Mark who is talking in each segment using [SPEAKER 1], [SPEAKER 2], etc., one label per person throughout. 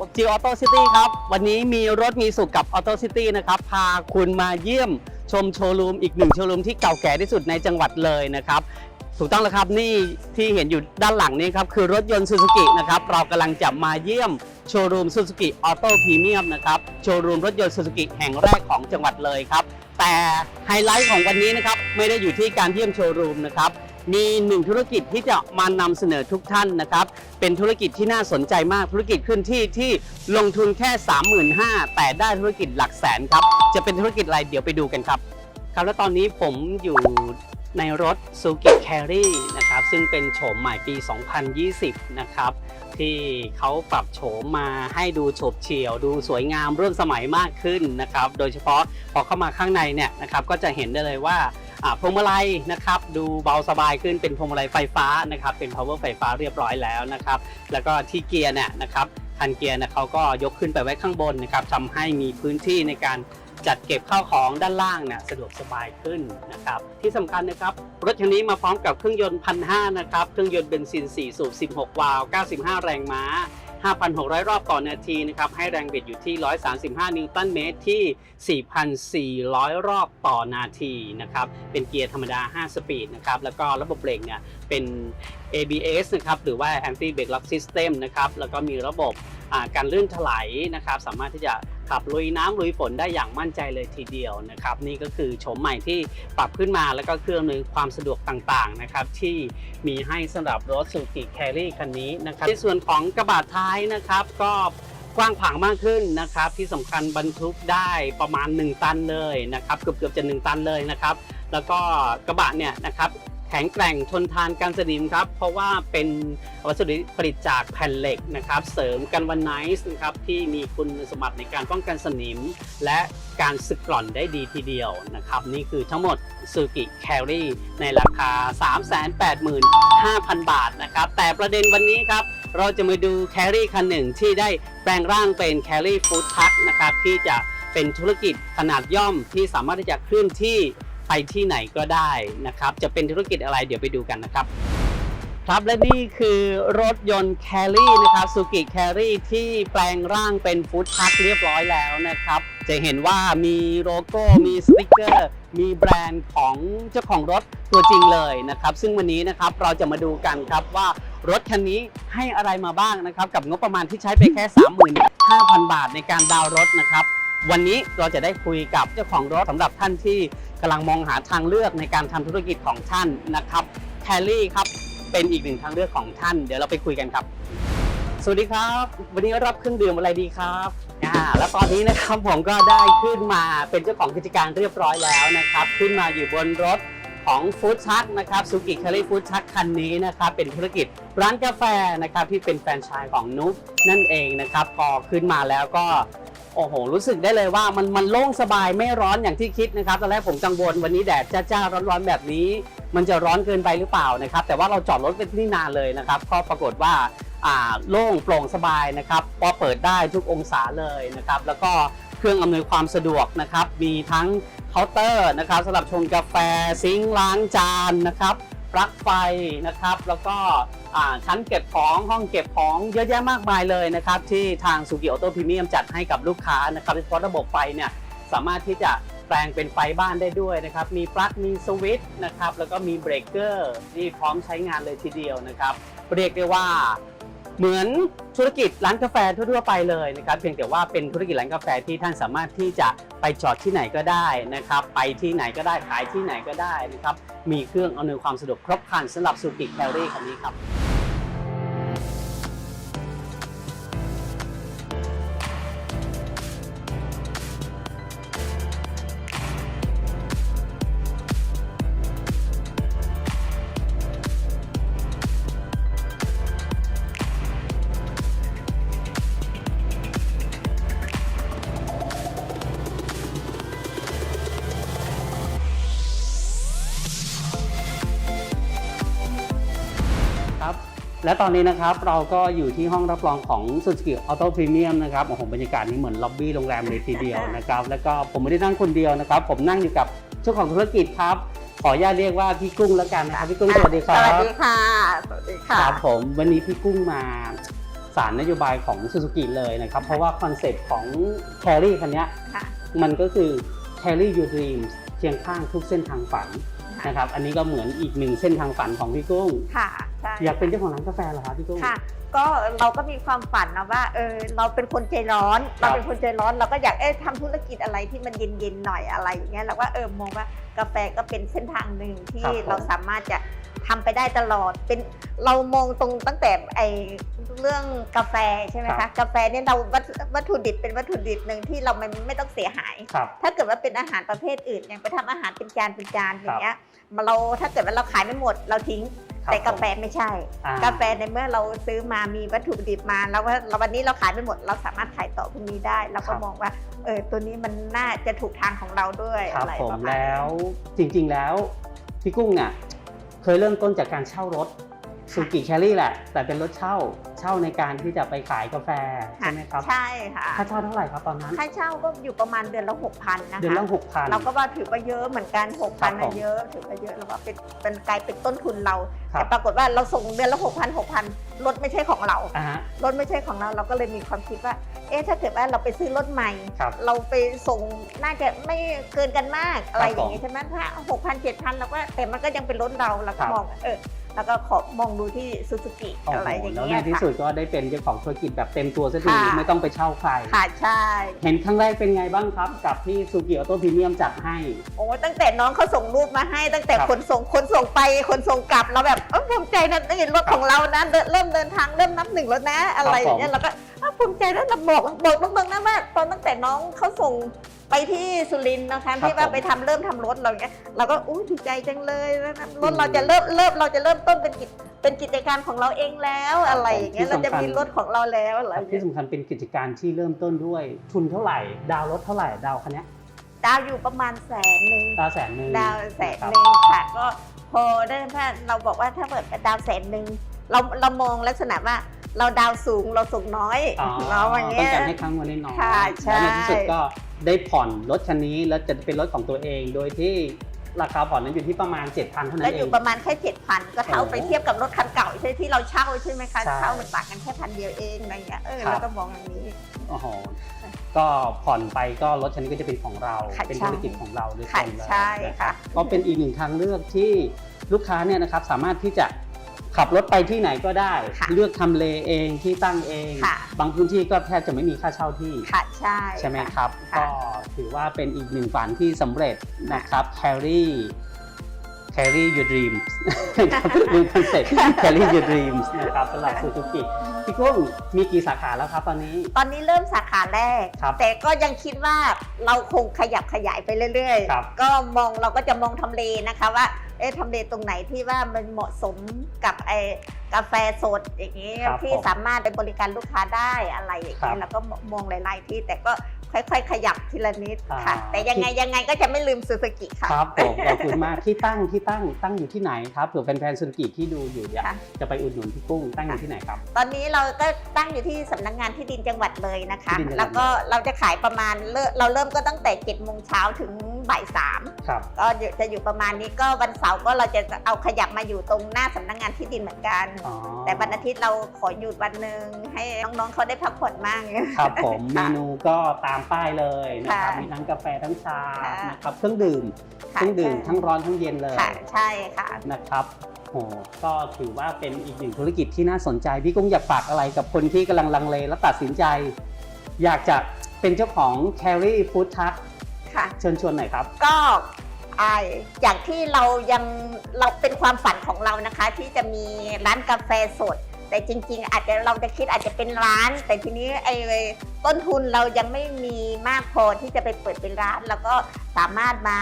[SPEAKER 1] วัสดีครับจิวออโต้ซิตี้ครับ วันนี้มีรถมีสุขกับออโต้ซิตี้นะครับ พาคุณมาเยี่ยมชมโชว์รูมอีกหนึ่งโชว์รูมที่เก่าแก่ที่สุดในจังหวัดเลยนะครับ ถูกต้องแล้วครับนี่ที่เห็นอยู่ด้านหลังนี้ครับ คือรถยนต์ซูซูกินะครับ เรากำลังจะมาเยี่ยมโชว์รูมซูซูกิออโต้พรีเมียมนะครับ โชว์รูมรถยนต์ซูซูกิแห่งแรกของจังหวัดเลยครับ แต่ไฮไลท์ของวันนี้นะครับไม่ได้อยู่ที่การเยี่ยมโชว์รูมนะครับ มีหนึ่งธุรกิจที่จะมานำเสนอทุกท่านนะครับ เป็นธุรกิจที่น่าสนใจมากธุรกิจเคลื่อนที่ที่ลงทุนแค่ 35,000แต่ได้ธุรกิจหลักแสนครับ จะเป็นธุรกิจอะไรเดี๋ยวไปดูกันครับ ครับแล้วตอนนี้ผมอยู่ในรถ s u k i Carry นะครับ ซึ่งเป็นโฉมใหม่ปี 2020 นะครับ ที่เขาปรับโฉมมาให้ดูโฉบเฉี่ยว ดูสวยงามร่วมสมัยมากขึ้นนะครับ โดยเฉพาะพอเข้ามาข้างในเนี่ยนะครับ ก็จะเห็นได้เลยว่า พวงมาลัยนะครับดูเบาสบายขึ้นเป็นพวงมาลัยไฟฟ้านะครับเป็น power ไฟฟ้าเรียบร้อยแล้วนะครับแล้วก็ที่เกียร์เนี่ยนะครับคันเกียร์เนี่ยเขาก็ยกขึ้นไปไว้ข้างบนนะครับทำให้มีพื้นที่ในการจัดเก็บข้าวของด้านล่างเนี่ยสะดวกสบายขึ้นนะครับที่สำคัญนะครับรถคันนี้มาพร้อมกับเครื่องยนต์พันห้านะครับเครื่องยนต์เบนซิน4สูบ16 วาล์ว95 แรงม้า 5,600 รอบต่อนาทีนะครับ ให้แรงบิดอยู่ที่ 135 นิวตันเมตรที่ 4,400 รอบต่อนาทีนะครับ เป็นเกียร์ธรรมดา 5 สปีดนะครับ แล้วก็ระบบเบรกเนี่ยเป็น ABS นะครับ หรือว่า Anti Brake Lock System นะครับ แล้วก็มีระบบ การลื่นถลายนะครับ สามารถที่จะขับลุยน้ำลุยฝนได้อย่างมั่นใจเลยทีเดียวนะครับ นี่ก็คือโฉมใหม่ที่ปรับขึ้นมาแล้วก็เครื่องอำนวยความสะดวกต่างๆนะครับ ที่มีให้สำหรับรถ Suzuki Carry คันนี้นะครับในส่วนของกระบะท้ายนะครับก็กว้างขวางมากขึ้นนะครับ ที่สำคัญบรรทุกได้ประมาณ 1 ตันเลยนะครับ เกือบเกือบๆจะ 1 ตันเลยนะครับ แล้วก็กระบะเนี่ยนะครับ แข็งแกร่งทนทานการสนิมครับ เพราะว่าเป็นวัสดุผลิตจากแผ่นเหล็กนะครับ เสริมกันวันไนซ์นะครับที่มีคุณสมบัติในการป้องกันสนิม และการสึกกร่อนได้ดีทีเดียวนะครับ นี่คือทั้งหมด Suzuki Carry ในราคา 385,000 บาทนะครับ แต่ประเด็นวันนี้ครับ เราจะมาดู Carry คันหนึ่งที่ได้แปลงร่างเป็น Carry Food Truck นะครับที่จะเป็นธุรกิจขนาดย่อมที่สามารถที่จะเคลื่อนที่ ไปที่ไหนก็ได้นะครับ จะเป็นธุรกิจอะไรเดี๋ยวไปดูกันนะครับ ครับและนี่คือรถยนต์ Carry นะครับ Suzuki Carry ที่แปลงร่างเป็นฟู้ดทัคเรียบร้อยแล้วนะครับ จะเห็นว่ามีโลโก้มีสติกเกอร์มีแบรนด์ของเจ้าของรถตัวจริงเลยนะครับ ซึ่งวันนี้นะครับเราจะมาดูกันครับว่ารถคันนี้ให้อะไรมาบ้างนะครับ กับงบประมาณที่ใช้ไปแค่ 35,000 บาทในการดาวรถนะครับ วันนี้เราจะได้คุยกับเจ้าของรถสำหรับท่านที่กำลังมองหาทางเลือกในการทำธุรกิจของท่านนะครับแคลรี่ครับเป็นอีกหนึ่งทางเลือกของท่าน เดี๋ยวเราไปคุยกันครับ สวัสดีครับ วันนี้รับเครื่องดื่มอะไรดีครับอ่าแล้วตอนนี้นะครับผมก็ได้ขึ้นมาเป็นเจ้าของกิจการเรียบร้อยแล้วนะครับ ขึ้นมาอยู่บนรถของฟู้ดชักนะครับซูกิแคาริฟู้ดชักคันนี้นะครับเป็นธุรกิจร้านกาแฟนะครับที่เป็นแฟรนไชส์ของนุ๊กนั่นเองนะครับพอขึ้นมาแล้วก็ โอ้โห รู้สึกได้เลยว่ามันมันโล่งสบายไม่ร้อนอย่างที่คิดนะครับ ตอนแรกผมกังวลวันนี้แดดจ้าๆร้อนๆแบบนี้ มันจะร้อนเกินไปหรือเปล่านะครับ แต่ว่าเราจอดรถเป็นที่นานเลยนะครับ ก็ปรากฏว่าอ่าโล่งโปร่งสบายนะครับพอเปิดได้ทุกองศาเลยนะครับ แล้วก็เครื่องอำนวยความสะดวกนะครับ มีทั้งเคาน์เตอร์นะครับสำหรับชงกาแฟซิงค์ล้างจานนะครับ ปลั๊กไฟนะครับ แล้วก็ชั้นเก็บของห้องเก็บของเยอะแยะมากมายเลยนะครับ ที่ทางสุกิออโต้พรีเมียมจัดให้กับลูกค้านะครับโดยเฉพาะระบบไฟเนี่ยสามารถที่จะแปลงเป็นไฟบ้านได้ด้วยนะครับ มีปลั๊กมีสวิตช์นะครับแล้วก็มีเบรกเกอร์ที่พร้อมใช้งานเลยทีเดียวนะครับ เรียกได้ว่า เหมือนธุรกิจร้านกาแฟทั่วๆไปเลยนะครับเพียงแต่ว่าเป็นธุรกิจร้านกาแฟที่ท่านสามารถที่จะไปจอดที่ไหนก็ได้นะครับไปที่ไหนก็ได้ขายที่ไหนก็ได้นะครับมีเครื่องอำนวยความสะดวกครบครันสำหรับสุกิแคลรี่คันนี้ครับ และตอนนี้นะครับเราก็อยู่ที่ห้องรับรองของ Suzuki Auto Premium นะครับโอ้โหบรรยากาศนี้เหมือนล็อบบี้โรงแรมเลยทีเดียวนะครับแล้วก็ผมไม่ได้นั่งคนเดียวนะครับ ผมนั่งอยู่กับเจ้าของธุรกิจครับ ขออนุญาตเรียกว่าพี่กุ้งแล้วกันนะครับพี่กุ้งสวัสดีค
[SPEAKER 2] ส
[SPEAKER 1] รับ
[SPEAKER 2] วัสดีค่ะสวัสดีค่ะ
[SPEAKER 1] ครับผมวันนี้พี่กุ้งมาสารนโยบายของ Suzuki เลยนะครับ เพราะว่าคอนเซ็ปต์ของ Carry คันเนี้ย
[SPEAKER 2] ค่ะ
[SPEAKER 1] มันก็คือ Carry Your Dreams เคียงข้างทุกเส้นทางฝัน
[SPEAKER 2] ค่ะ
[SPEAKER 1] นะครับ อันนี้ก็เหมือนอีกหนึ่งเส้นทางฝันของพี่กุ้ง
[SPEAKER 2] ค่ะใช่
[SPEAKER 1] อยากเป็นเจ้าของร้านกาแฟเหรอครับพี่กุ้ง
[SPEAKER 2] ค่ะ ก็เราก็มีความฝันนะว่าเออเราเป็นคนใจร้อน
[SPEAKER 1] ครับ
[SPEAKER 2] เราเป็นคนใจร้อนเราก็อยากเอ๊ะทำธุรกิจอะไรที่มันเย็นๆหน่อยอะไรอย่างเงี้ยเราว่าเออมองว่ากาแฟก็เป็นเส้นทางหนึ่งที่
[SPEAKER 1] ครับผม
[SPEAKER 2] เราสามารถจะทำไปได้ตลอดเป็นเรามองตรงตั้งแต่ไอเรื่องกาแฟใช่ไหม
[SPEAKER 1] ครั
[SPEAKER 2] คะ
[SPEAKER 1] บ
[SPEAKER 2] กาแฟเนี่ยเราวัตวัตถุดิบเป็นวัตถุดิบหนึ่งที่เราไม่ไม่ต้องเสียหาย
[SPEAKER 1] ครับ
[SPEAKER 2] ถ้าเกิดว่าเป็นอาหารประเภทอื่นอย่างไปทำอาหารเป็นจานเป็นจานอ
[SPEAKER 1] ครับ
[SPEAKER 2] ย่างเงี้ยมา เราถ้าเกิดว่าเราขายไม่หมดเราทิ้ง
[SPEAKER 1] ครับ
[SPEAKER 2] แต่กาแฟไม่ใช่
[SPEAKER 1] อ่
[SPEAKER 2] กาแฟในเมื่อเราซื้อมามีวัตถุดิบมา แล้วว่าเราวันนี้เราขายไม่หมด เราสามารถขายต่อพรุ่งนี้ได้เราก็มองว่าเออตัวนี้มันน่าจะถูกทางของเราด้วย
[SPEAKER 1] ครับ
[SPEAKER 2] อะไร
[SPEAKER 1] ผม
[SPEAKER 2] ประมาณ
[SPEAKER 1] แล้
[SPEAKER 2] นี้
[SPEAKER 1] วจริง ๆแล้วพี่กุ้งเนี่ยเคยเริ่มต้นจากการเช่ารถ ซูกิแครี่แหละ แต่เป็นรถเช่าเช่าในการที่จะไปขายกาแฟ ใช่ไหมครับ
[SPEAKER 2] ใช่ค่ะ
[SPEAKER 1] ค่าเช่าเท่าไหร่ครับตอนนั้น
[SPEAKER 2] ค่าเช่าก็อยู่ประมาณเดือนละหกพันนะคะ
[SPEAKER 1] เดือนละหกพัน
[SPEAKER 2] เราก็ว่าถือว่าเยอะเหมือนกันหก
[SPEAKER 1] ครั
[SPEAKER 2] พั
[SPEAKER 1] บ
[SPEAKER 2] น
[SPEAKER 1] ผม
[SPEAKER 2] เยอะถือว่าเยอะแล้วก็เป็นเป็นกลายเป็นต้นทุนเรา
[SPEAKER 1] ครับ
[SPEAKER 2] แต่ปรากฏว่าเราส่งเดือนละหกพันหกพันรถไม่ใช่ของเรา
[SPEAKER 1] อ่าฮะ
[SPEAKER 2] รถไม่ใช่ของเราเราก็เลยมีความคิดว่า เอ๊ะถ้าเกิดว่าเราไปซื้อรถใหม่
[SPEAKER 1] ครับ
[SPEAKER 2] เราไปส่งน่าจะไม่เกินกันมากอะไร
[SPEAKER 1] ครับ
[SPEAKER 2] อย่างนี้ใช่ไหมถ้าหกพันเจ็ดพันเราก็แต่มันก็ยังเป็นรถเราเรา
[SPEAKER 1] ครั
[SPEAKER 2] ก็
[SPEAKER 1] บ
[SPEAKER 2] มองเออ แล้วก็ขอมองดูที่ซูซูกิ
[SPEAKER 1] โอ้
[SPEAKER 2] อะไร
[SPEAKER 1] โห
[SPEAKER 2] อย่าง
[SPEAKER 1] แล้ว
[SPEAKER 2] เงี้
[SPEAKER 1] ใน
[SPEAKER 2] ย
[SPEAKER 1] ที่
[SPEAKER 2] ค่ะ
[SPEAKER 1] สุดก็ได้เป็นเจ้าของธุรกิจแบบเต็มตัวสักที
[SPEAKER 2] ค่ะ
[SPEAKER 1] ไม่ต้องไปเช่าใคร
[SPEAKER 2] ค่ะใช่
[SPEAKER 1] เห็นครั้งแรกเป็นไงบ้างครับ กับที่ซูกิออโต้พรีเมียมจัดให้
[SPEAKER 2] โอ้ตั้งแต่น้องเขาส่งรูปมาให้ ตั้งแต่
[SPEAKER 1] ครับ
[SPEAKER 2] ขนส่งขนส่งไปขนส่งกลับเราแบบเออภูมิใจนะนี่รถของเรานะเดินเริ่มเดินทางเริ่มนับหนึ่งแล้วนะ อะไรอย่างเงี้ยเราก็เออ ภูมิใจแล้วเราบอกบอกตรงๆนะว่าตอนตั้งแต่น้องเขาส่งไปที่สุรินทร์นะคะที่ว่าไปทำเริ่มทำรถเราเงี้ยเราก็อุ้ยดีใจจังเลยนะรถเราจะเริ่มเริ่มเราจะเริ่มต้นเป็นกิจเป็นกิจการของเราเองแล้วอะไรอย่างเงี้ยเราจะมีรถของเราแล้วอะไรอย่าง
[SPEAKER 1] ที่
[SPEAKER 2] เงี้ย
[SPEAKER 1] สำคัญเป็นกิจการที่เริ่มต้นด้วยทุนเท่าไหร่ ดาวน์รถเท่าไหร่ดาวน์คันเนี้ย
[SPEAKER 2] ดาวอยู่ประมาณแสนหนึ่ง
[SPEAKER 1] ดาวน์แสนหนึ่ง
[SPEAKER 2] ดาวแสน
[SPEAKER 1] ครับ
[SPEAKER 2] หนึ่งค่ะก็พอได้ถ้าเราบอกว่าถ้าเปิดดาวแสนหนึ่ง เราเรามองลักษณะว่าเราดาวสูงเราสูงน้อย
[SPEAKER 1] อ๋อ
[SPEAKER 2] เราอย่าง
[SPEAKER 1] ต้อ
[SPEAKER 2] เงี้
[SPEAKER 1] ง
[SPEAKER 2] ย
[SPEAKER 1] การให้ครั้งวันน้อยๆ
[SPEAKER 2] ค่ะใช่
[SPEAKER 1] แล้วในที่สุดก็ได้ผ่อนรถคันนี้แล้วจะเป็นรถของตัวเอง โดยที่ราคาผ่อนนั้นอยู่ที่ประมาณ 7,000เท่านั้
[SPEAKER 2] ก็
[SPEAKER 1] น
[SPEAKER 2] อ
[SPEAKER 1] เอยู่ง
[SPEAKER 2] ประมาณแค่เจ็ดพันก็เท่า
[SPEAKER 1] โอ้
[SPEAKER 2] ไปเทียบกับรถคันเก่าใช่ที่เราเช่าใช่ไหมคะ
[SPEAKER 1] ใช่
[SPEAKER 2] เช่ามันต่างกันแค่พันเดียวเองอะไรเงี้ยเออ
[SPEAKER 1] ครับ
[SPEAKER 2] เราก็มองอย่างนี้
[SPEAKER 1] โอ้โหก็ผ่อนไปก็รถคันนี้ก็จะเป็นของเรา
[SPEAKER 2] ค่ะ
[SPEAKER 1] เป็น
[SPEAKER 2] ใช่
[SPEAKER 1] ธุรกิจของเราด้วย
[SPEAKER 2] ค่ะ
[SPEAKER 1] ตรงเลย
[SPEAKER 2] ใช่
[SPEAKER 1] นะ
[SPEAKER 2] ค่ะ
[SPEAKER 1] ก็เป็นอีกหนึ่งทางเลือกที่ลูกค้าเนี่ยนะครับสามารถที่จะ ขับรถไปที่ไหนก็ได้
[SPEAKER 2] ค่ะ
[SPEAKER 1] เลือกทำเลเองที่ตั้งเอง
[SPEAKER 2] ค่ะ
[SPEAKER 1] บางพื้นที่ก็แทบจะไม่มีค่าเช่าที่
[SPEAKER 2] ค่ะใช่
[SPEAKER 1] ใช่ไหม
[SPEAKER 2] ค่ะ
[SPEAKER 1] ครับ
[SPEAKER 2] ค่ะ
[SPEAKER 1] ก็ถือว่าเป็นอีกหนึ่งฝันที่สำเร็จนะครับ carry carry your dreams นะครับเป็นคอนเซ็ปต์ carry your dreams นะครับสำหรับซูซูกิพี่กุ้งมีกี่สาขาแล้วครับตอนนี้
[SPEAKER 2] ตอนนี้เริ่มสาขาแรก
[SPEAKER 1] ครับ
[SPEAKER 2] แต่ก็ยังคิดว่าเราคงขยับขยายไปเรื่อย
[SPEAKER 1] ครับ
[SPEAKER 2] ๆ ก็มองเราก็จะมองทำเลนะคะว่า เอ๊ะทำเลตรงไหนที่ว่ามันเหมาะสมกับไอ กาแฟสดอย่างนี้
[SPEAKER 1] ครับ
[SPEAKER 2] ที่
[SPEAKER 1] ผม
[SPEAKER 2] สามารถไปบริการลูกค้าได้อะไรอย่าง
[SPEAKER 1] ครั
[SPEAKER 2] นี้
[SPEAKER 1] บ
[SPEAKER 2] แล้วก็มองหลาย ๆ ที่แต่ก็ค่อย ๆ ขยับทีละนิดค่ะ
[SPEAKER 1] อ่า
[SPEAKER 2] แต่ยังไงยังไงก็จะไม่ลืมซูซูกิค่ะ
[SPEAKER 1] ครับผมขอบคุณมากที่ตั้งที่ตั้งตั้งอยู่ที่ไหนครับเผื่อแฟนๆซูซูกิที่ดูอยู่เนี่ย
[SPEAKER 2] ค่ะ
[SPEAKER 1] จะไปอุดหนุนพี่กุ้งตั้งอยู่ที่ไหนครับ
[SPEAKER 2] ตอนนี้เราก็ตั้งอยู่ที่สำนักงานที่ดินจังหวัดเลยนะคะ
[SPEAKER 1] ที่ดินจังหวัด
[SPEAKER 2] แล้วก็เราจะขายประมาณเลิกเราเริ่มก็ตั้งแต่7จ็ดโมงเช้าถึงบ่ายสาม
[SPEAKER 1] ครับ
[SPEAKER 2] ก็อยู่จะอยู่ประมาณนี้ก็วันเสาร์ก็เราจะเอาขยับมาอยู่ตรงหน้าสำนักงานที่ดินเหมือนกัน
[SPEAKER 1] อ๋อ
[SPEAKER 2] แต่วันอาทิตย์เราขอหยุดวันหนึ่งให้น้องๆเขาได้พักผ่อนบ้าง
[SPEAKER 1] ครับผมเม
[SPEAKER 2] ค่ะ
[SPEAKER 1] นูก็ตามป้ายเลยนะครับ
[SPEAKER 2] ค่ะ
[SPEAKER 1] มีทั้งกาแฟทั้งชา
[SPEAKER 2] ค่ะ
[SPEAKER 1] นะครับเครื่องดื่มเค
[SPEAKER 2] ค่ะ
[SPEAKER 1] รื่องดื่ม
[SPEAKER 2] ใช่
[SPEAKER 1] ทั้งร้อนทั้งเย็นเลย
[SPEAKER 2] ค่ะใช่ค่ะ
[SPEAKER 1] นะครับโหก็ถือว่าเป็นอีกหนึ่งธุรกิจที่น่าสนใจพี่กุ้งอยากฝากอะไรกับคนที่กำลังลังเลและตัดสินใจ อยากจะเป็นเจ้าของ Carry Food Truck
[SPEAKER 2] ค่ะ
[SPEAKER 1] เชิญชวนหน่อยครับ
[SPEAKER 2] ก็ไออย่างที่เรายังเราเป็นความฝันของเรานะคะ ที่จะมีร้านกาแฟสด แต่จริง ๆ อาจจะเราจะคิดอาจจะเป็นร้าน แต่ทีนี้ไอ้ต้นทุนเรายังไม่มีมากพอที่จะไปเปิดเป็นร้าน แล้วก็สามารถมา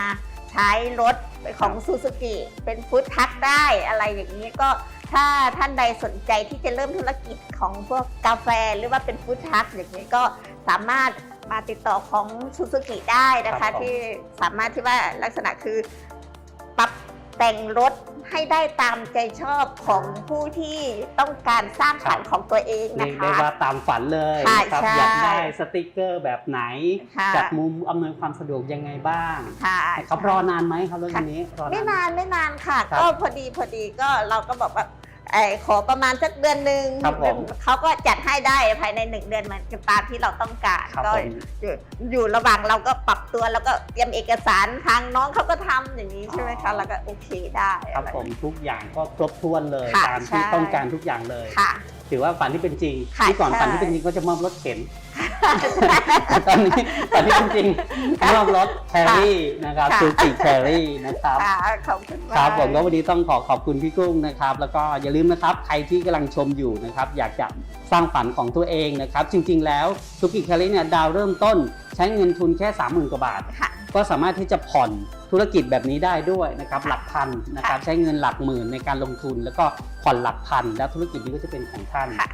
[SPEAKER 2] ใช้รถของซูซูกิเป็นฟู้ดทัคได้อะไรอย่างนี้ก็ถ้าท่านใดสนใจที่จะเริ่มธุรกิจของพวกกาแฟหรือว่าเป็นฟู้ดทัคอย่างนี้ก็สามารถ มาติดต่อของซูซูกิได้นะ
[SPEAKER 1] ครั
[SPEAKER 2] คะ
[SPEAKER 1] บผม
[SPEAKER 2] ที่สามารถที่ว่าลักษณะคือปรับแต่งรถให้ได้ตามใจชอบของผู้ที่ต้องการสร้างฝันของตัวเอง
[SPEAKER 1] เรี
[SPEAKER 2] นะ
[SPEAKER 1] ยกได้
[SPEAKER 2] คะ
[SPEAKER 1] ว่าตามฝันเลย
[SPEAKER 2] ค่ะ
[SPEAKER 1] นะครับ
[SPEAKER 2] ใช่
[SPEAKER 1] อยากได้สติกเกอร์แบบไหน
[SPEAKER 2] ค่ะ
[SPEAKER 1] จัดมุมอำนวยความสะดวกยังไงบ้าง
[SPEAKER 2] ค่ะ
[SPEAKER 1] ครับรอนานไหมครับเรื่องนี้รอนาน
[SPEAKER 2] ไม่นานไม่นานค่ะ
[SPEAKER 1] ครับ
[SPEAKER 2] ก็พอดีพอดีก็เราก็บอกว่า ไอ้ขอประมาณสักเดือนหนึ่ง
[SPEAKER 1] ครับผม
[SPEAKER 2] เขาก็จัดให้ได้ภายในหนึ่งเดือนมันก็ตามที่เราต้องการ
[SPEAKER 1] ครับ
[SPEAKER 2] ก็
[SPEAKER 1] ผม
[SPEAKER 2] อยู่อยู่ระหว่างเราก็ปรับตัวแล้วก็เตรียมเอกสารทางน้องเขาก็ทำอย่างนี้ใช่ไหมคะแล้วก็โอเคได้
[SPEAKER 1] ครับผมทุกอย่างก็ครบถ้วนเลย
[SPEAKER 2] ค่ะ
[SPEAKER 1] ตามที่
[SPEAKER 2] ใช่
[SPEAKER 1] ต้องการทุกอย่างเลย
[SPEAKER 2] ค่ะ
[SPEAKER 1] ถือว่าฝันที่เป็นจริง
[SPEAKER 2] ค่ะ
[SPEAKER 1] ที่ก่อน
[SPEAKER 2] ใช่
[SPEAKER 1] ฝันที่เป็นจริงก็จะมอบรถเข็น ตอนนี้ฝันที่เป็นจริงมอบรถแครี่นะครับ
[SPEAKER 2] ค่ะ
[SPEAKER 1] ซูกิแครี่นะครับ
[SPEAKER 2] ค่ะขอบคุณมาก
[SPEAKER 1] ครับผมก็วันนี้ต้องขอขอบคุณพี่กุ้งนะครับ แล้วก็อย่าลืมนะครับใครที่กำลังชมอยู่นะครับ อยากจะสร้างฝันของตัวเองนะครับ จริง ๆ แล้วซูกิแครี่เนี่ยดาวเริ่มต้น ใช้เงินทุนแค่ 30,000กว่าบาท
[SPEAKER 2] ค่ะ
[SPEAKER 1] ก็สามารถที่จะผ่อนธุรกิจแบบนี้ได้ด้วยนะครับหลักพันนะครับ
[SPEAKER 2] ค่ะ
[SPEAKER 1] ใช้เงินหลักหมื่นในการลงทุน แล้วก็ผ่อนหลักพัน แล้วธุรกิจนี้ก็จะเป็นของท่าน
[SPEAKER 2] ค่ะ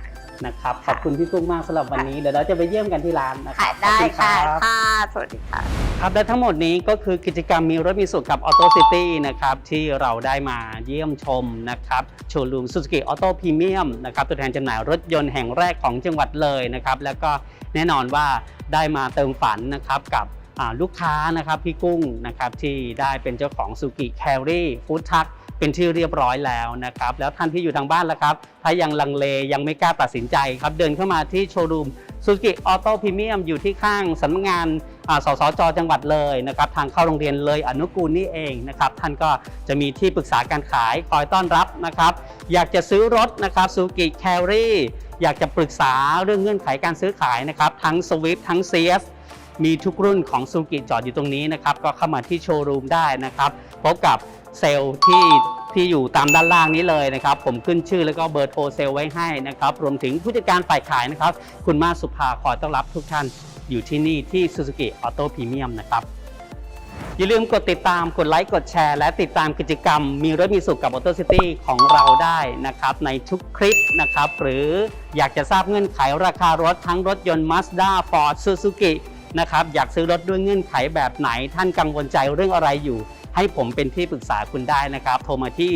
[SPEAKER 1] นะครับ ขอบคุณพี่กุ้งมากสำหรับวันนี้เดี๋ยวเราจะไปเยี่ยมกันที่ร้านนะค
[SPEAKER 2] ค่ะ
[SPEAKER 1] รับ
[SPEAKER 2] ได้
[SPEAKER 1] ขอบณ
[SPEAKER 2] ค่ะ
[SPEAKER 1] รับ
[SPEAKER 2] ค่ะ สวัสดีค่ะ
[SPEAKER 1] ครับและทั้งหมดนี้ก็คือกิจกรรมมีรถมีสุขกับ Auto City นะครับที่เราได้มาเยี่ยมชมนะครับโชว์รูม Suzuki Auto Premium นะครับตัวแทนจำหน่ายรถยนต์แห่งแรกของจังหวัดเลยนะครับแล้วก็แน่นอนว่าได้มาเติมฝันนะครับกับอ่าลูกค้านะครับพี่กุ้งนะครับที่ได้เป็นเจ้าของ Suzuki Carry Food Truck เป็นที่เรียบร้อยแล้วนะครับ แล้วท่านที่อยู่ทางบ้านละครับ ถ้ายังลังเลยังไม่กล้าตัดสินใจครับ เดินเข้ามาที่โชว์รูมซูซูกิออโต้พรีเมียมอยู่ที่ข้างสำนักงานาสสจจังหวัดเลยนะครับทางเข้าโรงเรียนเลยอนุกูลนี่เองนะครับท่านก็จะมีที่ปรึกษาการขายคอยต้อนรับนะครับ อยากจะซื้อรถนะครับซูกิแครี่อยากจะปรึกษาเรื่องเงื่อนไขการซื้อขายนะครับ ทั้ง Swift ทั้ง CS มีทุกรุ่นของซูกิจอดอยู่ตรงนี้นะครับ ก็เข้ามาที่โชว์รูมได้นะครับ พบกับ เซลล์ที่ที่อยู่ตามด้านล่างนี้เลยนะครับ ผมขึ้นชื่อแล้วก็เบอร์โทรเซลล์ไว้ให้นะครับ รวมถึงผู้จัดการฝ่ายขายนะครับ คุณมาสุภาคอต้อนรับทุกท่านอยู่ที่นี่ที่ Suzuki Auto Premium นะครับ อย่าลืมกดติดตามกดไลค์กดแชร์ และติดตามกิจกรรม มีรถมีสุขกับ Auto City ของเราได้นะครับ ในทุกคลิปนะครับ หรืออยากจะทราบเงื่อนไขราคารถทั้งรถยนต์ Mazda Ford Suzuki นะครับอยากซื้อรถด้วยเงื่อนไขแบบไหน ท่านกังวลใจเรื่องอะไรอยู่ ให้ผมเป็นที่ปรึกษาคุณได้นะครับ โทรมาที่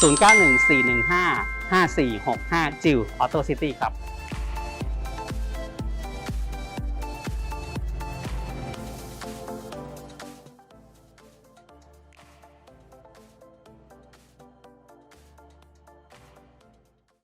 [SPEAKER 1] 0914155465 จิวออโตซิตี้ครับ